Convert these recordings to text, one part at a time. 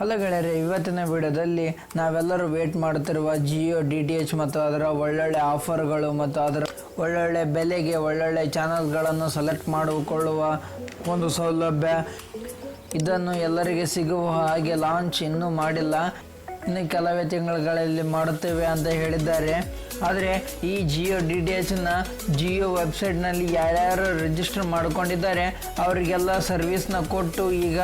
Hello ಗೆಳೆಯರೆ ಇವತ್ತಿನ ವಿಡಿಯೋದಲ್ಲಿ ನಾವೆಲ್ಲರೂ ವೇಟ್ ಮಾಡುತ್ತಿರುವ ಜಿಯೋ ಡಿ ಟಿ ಎಚ್ ಮತ್ತು ಅದರ ಒಳ್ಳೊಳ್ಳೆ ಆಫರ್ಗಳು ಮತ್ತು ಅದರ ಒಳ್ಳೊಳ್ಳೆ ಬೆಲೆಗೆ ಒಳ್ಳೊಳ್ಳೆ ಚಾನಲ್ಗಳನ್ನು ಸೆಲೆಕ್ಟ್ ಮಾಡಿಕೊಳ್ಳುವ ಒಂದು ಸೌಲಭ್ಯ ಇದನ್ನು ಎಲ್ಲರಿಗೆ ಸಿಗುವ ಹಾಗೆ ಲಾಂಚ್ ಇನ್ನೂ ಮಾಡಿಲ್ಲ. ಇನ್ನು ಕೆಲವೇ ತಿಂಗಳುಗಳಲ್ಲಿ ಮಾಡುತ್ತೇವೆ ಅಂತ ಹೇಳಿದ್ದಾರೆ. ಆದರೆ ಈ ಜಿಯೋ ಡಿ ಟಿ ಎಚ್ನ ಜಿಯೋ ವೆಬ್ಸೈಟ್ನಲ್ಲಿ ಯಾರ್ಯಾರು ರಿಜಿಸ್ಟರ್ ಮಾಡ್ಕೊಂಡಿದ್ದಾರೆ, ಅವರಿಗೆಲ್ಲ ಸರ್ವಿಸ್ನ ಕೊಟ್ಟು ಈಗ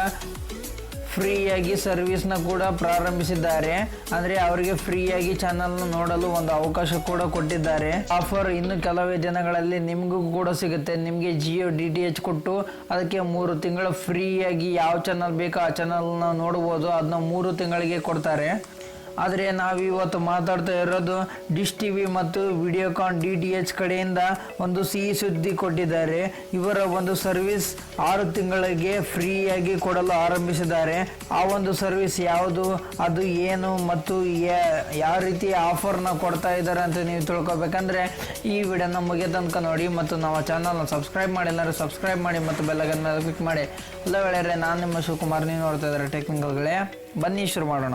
ಫ್ರೀಯಾಗಿ ಸರ್ವಿಸ್ನ ಕೂಡ ಪ್ರಾರಂಭಿಸಿದ್ದಾರೆ. ಅಂದರೆ ಅವರಿಗೆ ಫ್ರೀಯಾಗಿ ಚಾನಲ್ನ ನೋಡಲು ಒಂದು ಅವಕಾಶ ಕೂಡ ಕೊಟ್ಟಿದ್ದಾರೆ. ಆಫರ್ ಇನ್ನು ಕೆಲವೇ ದಿನಗಳಲ್ಲಿ ನಿಮಗೂ ಕೂಡ ಸಿಗುತ್ತೆ. ನಿಮಗೆ ಜಿಯೋ ಡಿ ಟಿ ಎಚ್ ಕೊಟ್ಟು ಅದಕ್ಕೆ ಮೂರು ತಿಂಗಳು ಫ್ರೀಯಾಗಿ ಯಾವ ಚಾನಲ್ ಬೇಕೋ ಆ ಚಾನಲ್ನ ನೋಡ್ಬೋದು. ಅದನ್ನ ಮೂರು ತಿಂಗಳಿಗೆ ಕೊಡ್ತಾರೆ. ಆದರೆ ನಾವು ಇವತ್ತು ಮಾತಾಡ್ತಾ ಇರೋದು ಡಿಶ್ ಟಿ ವಿ ಮತ್ತು ವಿಡಿಯೋಕಾನ್ ಡಿ ಟಿ ಎಚ್ ಕಡೆಯಿಂದ ಒಂದು ಸಿಹಿ ಸುದ್ದಿ ಕೊಟ್ಟಿದ್ದಾರೆ. ಇವರ ಒಂದು ಸರ್ವಿಸ್ ಆರು ತಿಂಗಳಿಗೆ ಫ್ರೀಯಾಗಿ ಕೊಡಲು ಆರಂಭಿಸಿದ್ದಾರೆ. ಆ ಒಂದು ಸರ್ವಿಸ್ ಯಾವುದು, ಅದು ಏನು ಮತ್ತು ಯಾವ ರೀತಿ ಆಫರ್ನ ಕೊಡ್ತಾ ಇದ್ದಾರೆ ಅಂತ ನೀವು ತಿಳ್ಕೊಬೇಕಂದ್ರೆ ಈ ವಿಡಿಯೋನ ಮುಗಿಯ ತನಕ ನೋಡಿ ಮತ್ತು ನಮ್ಮ ಚಾನಲ್ನ ಸಬ್ಸ್ಕ್ರೈಬ್ ಮಾಡಿ, ಎಲ್ಲರೂ ಸಬ್ಸ್ಕ್ರೈಬ್ ಮಾಡಿ ಮತ್ತು ಬೆಲ್ಲಗನ್ ಮೇಲೆ ಕ್ಲಿಕ್ ಮಾಡಿ. ಎಲ್ಲ ವೇಳೆ ನಾನು ನಿಮ್ಮ ಶಿವಕುಮಾರ್, ನೀವು ನೋಡ್ತಾ ಇದ್ದಾರೆ ಟೆಕ್ನಿಕಲ್ಗಳೇ ಬನ್ನಿ ಶುರು ಮಾಡೋಣ.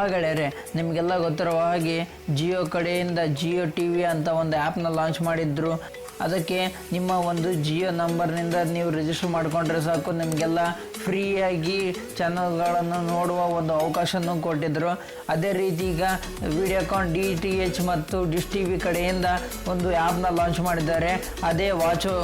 ಆ ಗೆಳೆಯರೆ ನಿಮಗೆಲ್ಲ ಗೊತ್ತಿರುವ ಹಾಗೆ ಜಿಯೋ ಕಡೆಯಿಂದ ಜಿಯೋ ಟಿ ವಿ ಅಂತ ಒಂದು ಆ್ಯಪ್ನ ಲಾಂಚ್ ಮಾಡಿದ್ರು. ಅದಕ್ಕೆ ನಿಮ್ಮ ಒಂದು ಜಿಯೋ ನಂಬರ್ನಿಂದ ನೀವು ರಿಜಿಸ್ಟರ್ ಮಾಡಿಕೊಂಡ್ರೆ ಸಾಕು. ನಿಮಗೆಲ್ಲ ಫ್ರೀಯಾಗಿ ಚಾನಲ್ಗಳನ್ನು ನೋಡುವ ಒಂದು ಅವಕಾಶನೂ ಕೊಟ್ಟಿದ್ದರು ಅದೇ ರೀತಿ ಈಗ ವಿಡಿಯೋಕಾನ್ ಡಿ ಟಿ ಎಚ್ ಮತ್ತು ಡಿಶ್ ಟಿ ವಿ ಕಡೆಯಿಂದ ಒಂದು ಆ್ಯಪ್ನ ಲಾಂಚ್ ಮಾಡಿದ್ದಾರೆ. ಅದೇ ವಾಚು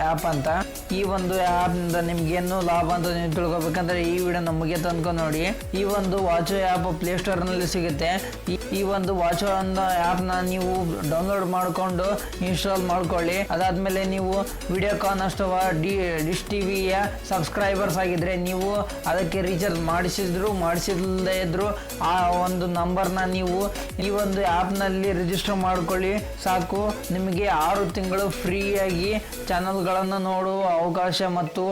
ಆ್ಯಪ್ ಅಂತ. ಈ ಒಂದು ಆ್ಯಪ್ನಿಂದ ನಿಮಗೇನು ಲಾಭ ಅಂತ ನೀವು ತಿಳ್ಕೊಬೇಕಂದ್ರೆ ಈ ವಿಡಿಯೋ ನಮಗೆ ತನಕ ನೋಡಿ. ಈ ಒಂದು ವಾಚೋ ಆ್ಯಪ್ ಪ್ಲೇಸ್ಟೋರ್ನಲ್ಲಿ ಸಿಗುತ್ತೆ. ಈ- ಒಂದು ವಾಚೋ ಅನ್ನೋ ಆ್ಯಪ್ನ ನೀವು ಡೌನ್ಲೋಡ್ ಮಾಡಿಕೊಂಡು ಇನ್ಸ್ಟಾಲ್ ಮಾಡ್ಕೊಳ್ಳಿ. ಅದಾದಮೇಲೆ ನೀವು ವಿಡಿಯೋಕಾನ್ ಅಥವಾ ಡಿ ಡಿಶ್ ಟಿ ವಿಯ ಸಬ್ಸ್ಕ್ರೈಬರ್ಸ್ ಆಗಿದ್ರೆ ನೀವು ಅದಕ್ಕೆ ರೀಚಾರ್ಜ್ ಮಾಡಿಸಿದ್ರು ಮಾಡಿಸಿಲ್ಲದೆ ಇದ್ರು, ಆ ಒಂದು ನಂಬರ್ನ ನೀವು ಈ ಒಂದು ಆ್ಯಪ್ನಲ್ಲಿ ರಿಜಿಸ್ಟರ್ ಮಾಡ್ಕೊಳ್ಳಿ. ಸಾಕು. ನಿಮಗೆ ಆರು ತಿಂಗಳು ಫ್ರೀಯಾಗಿ ಚಾನಲ್ಗಳನ್ನು ನೋಡುವ ಅವಕಾಶ ಮತ್ತು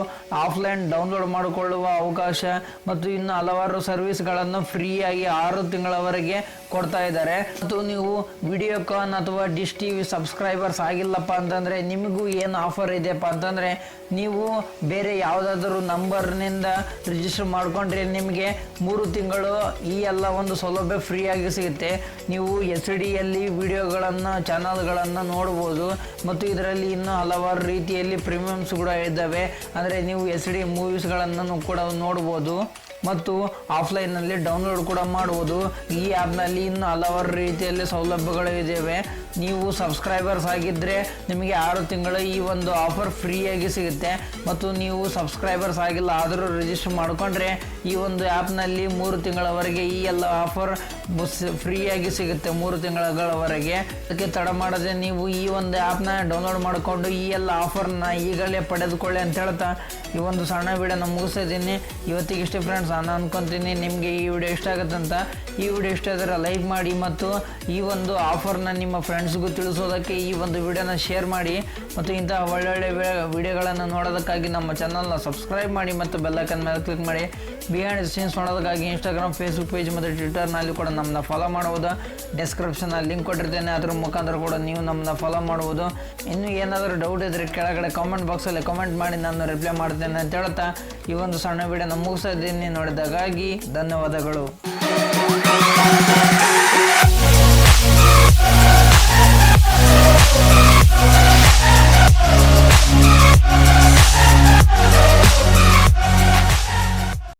ಆಫ್ಲೈನ್ ಡೌನ್ಲೋಡ್ ಮಾಡಿಕೊಳ್ಳುವ ಅವಕಾಶ ಮತ್ತು ಇನ್ನು ಹಲವಾರು ಸರ್ವಿಸ್ಗಳನ್ನು ಫ್ರೀಯಾಗಿ ಆರು ತಿಂಗಳವರೆಗೆ ಕೊಡ್ತಾ ಇದ್ದಾರೆ. ಮತ್ತು ನೀವು ವಿಡಿಯೋಕಾನ್ ಅಥವಾ ಡಿಶ್ ಟಿ ವಿ ಸಬ್ಸ್ಕ್ರೈಬರ್ಸ್ ಆಗಿಲ್ಲಪ್ಪ ಅಂತಂದರೆ ನಿಮಗೂ ಏನು ಆಫರ್ ಇದೆಯಪ್ಪ ಅಂತಂದರೆ ನೀವು ಬೇರೆ ಯಾವುದಾದ್ರೂ ನಂಬರ್ನಿಂದ ರಿಜಿಸ್ಟರ್ ಮಾಡಿಕೊಂಡ್ರೆ ನಿಮಗೆ ಮೂರು ತಿಂಗಳು ಈ ಎಲ್ಲ ಒಂದು ಸೌಲಭ್ಯ ಫ್ರೀಯಾಗಿ ಸಿಗುತ್ತೆ. ನೀವು ಎಸ್ ಡಿಯಲ್ಲಿ ವಿಡಿಯೋಗಳನ್ನು, ಚಾನಲ್ಗಳನ್ನು ನೋಡ್ಬೋದು. ಮತ್ತು ಇದರಲ್ಲಿ ಇನ್ನೂ ಹಲವಾರು ರೀತಿಯಲ್ಲಿ ಪ್ರೀಮಿಯಮ್ಸ್ ಕೂಡ ಇದ್ದಾವೆ. ಅಂದರೆ ನೀವು ಎಸ್ ಡಿ ಮೂವೀಸ್ಗಳನ್ನು ಕೂಡ ನೋಡ್ಬೋದು. ಮತ್ತು ಆಫ್ಲೈನ್ನಲ್ಲಿ ಡೌನ್ಲೋಡ್ ಕೂಡ ಮಾಡುವುದು. ಈ ಆ್ಯಪ್ನಲ್ಲಿ ಇನ್ನು ಹಲವಾರು ರೀತಿಯಲ್ಲಿ ಸೌಲಭ್ಯಗಳು ಇದ್ದಾವೆ ನೀವು ಸಬ್ಸ್ಕ್ರೈಬರ್ಸ್ ಆಗಿದ್ದರೆ ನಿಮಗೆ ಆರು ತಿಂಗಳು ಈ ಒಂದು ಆಫರ್ ಫ್ರೀಯಾಗಿ ಸಿಗುತ್ತೆ. ಮತ್ತು ನೀವು ಸಬ್ಸ್ಕ್ರೈಬರ್ಸ್ ಆಗಿಲ್ಲ ಆದರೂ ರಿಜಿಸ್ಟರ್ ಮಾಡಿಕೊಂಡ್ರೆ ಈ ಒಂದು ಆ್ಯಪ್ನಲ್ಲಿ ಮೂರು ತಿಂಗಳವರೆಗೆ ಈ ಎಲ್ಲ ಆಫರ್ ಫ್ರೀಯಾಗಿ ಸಿಗುತ್ತೆ, ಮೂರು ತಿಂಗಳವರೆಗೆ ಅದಕ್ಕೆ ತಡ ಮಾಡದೆ ನೀವು ಈ ಒಂದು ಆ್ಯಪ್ನ ಡೌನ್ಲೋಡ್ ಮಾಡಿಕೊಂಡು ಈ ಎಲ್ಲ ಆಫರ್ನ ಈಗಲೇ ಪಡೆದುಕೊಳ್ಳಿ ಅಂತ ಹೇಳ್ತಾ ಈ ಒಂದು ಸಣ್ಣ ವಿಡಿಯೋನ ಮುಗಿಸ್ತಾ ಇವತ್ತಿಗೆ ಇಷ್ಟೇ ಫ್ರೆಂಡ್ಸ್ ನಾನು ಅನ್ಕೊತೀನಿ, ನಿಮಗೆ ಈ ವಿಡಿಯೋ ಇಷ್ಟ ಆಗುತ್ತೆ ಅಂತ ಈ ವಿಡಿಯೋ ಇಷ್ಟ ಆದರೆ ಲೈಕ್ ಮಾಡಿ ಮತ್ತು ಈ ಒಂದು ಆಫರ್ನ ನಿಮ್ಮ ಫ್ರೆಂಡ್ಸ್ಗೂ ತಿಳಿಸೋದಕ್ಕೆ ಈ ಒಂದು ವಿಡಿಯೋನ ಶೇರ್ ಮಾಡಿ ಮತ್ತು ಇಂತಹ ಒಳ್ಳೊಳ್ಳೆ ವಿಡಿಯೋಗಳನ್ನು ನೋಡೋದಕ್ಕಾಗಿ ನಮ್ಮ ಚಾನಲ್ನ ಸಬ್ಸ್ಕ್ರೈಬ್ ಮಾಡಿ ಮತ್ತು ಬೆಲ್ಲೈಕನ್ ಮೇಲೆ ಕ್ಲಿಕ್ ಮಾಡಿ. ಬಿಹೈಂಡ್ ಸೀನ್ಸ್ ನೋಡೋದಕ್ಕಾಗಿ ಇನ್ಸ್ಟಾಗ್ರಾಮ್ ಫೇಸ್ಬುಕ್ ಪೇಜ್ ಮತ್ತು ಟ್ವಿಟರ್ನಲ್ಲಿ ಕೂಡ ನಮ್ಮನ್ನ ಫಾಲೋ ಮಾಡುವುದು. ಡಿಸ್ಕ್ರಿಪ್ಷನಲ್ಲಿ ಲಿಂಕ್ ಕೊಟ್ಟಿರ್ತೇನೆ, ಅದರ ಮುಖಾಂತರ ಕೂಡ ನೀವು ನಮ್ಮನ್ನ ಫಾಲೋ ಮಾಡುವುದು. ಇನ್ನೂ ಏನಾದರೂ ಡೌಟ್ ಇದ್ದರೆ ಕೆಳಗಡೆ ಕಾಮೆಂಟ್ ಬಾಕ್ಸಲ್ಲಿ ಕಾಮೆಂಟ್ ಮಾಡಿ ನಾನು ರಿಪ್ಲೈ ಮಾಡ್ತೇನೆ ಅಂತ ಹೇಳ್ತಾ ಈ ಒಂದು ಸಣ್ಣ ವಿಡಿಯೋನ ಮುಗಿಸ್ತಾ ಇದ್ದೀನಿ. ನೋಡಿದಾಗಾಗಿ ಧನ್ಯವಾದಗಳು.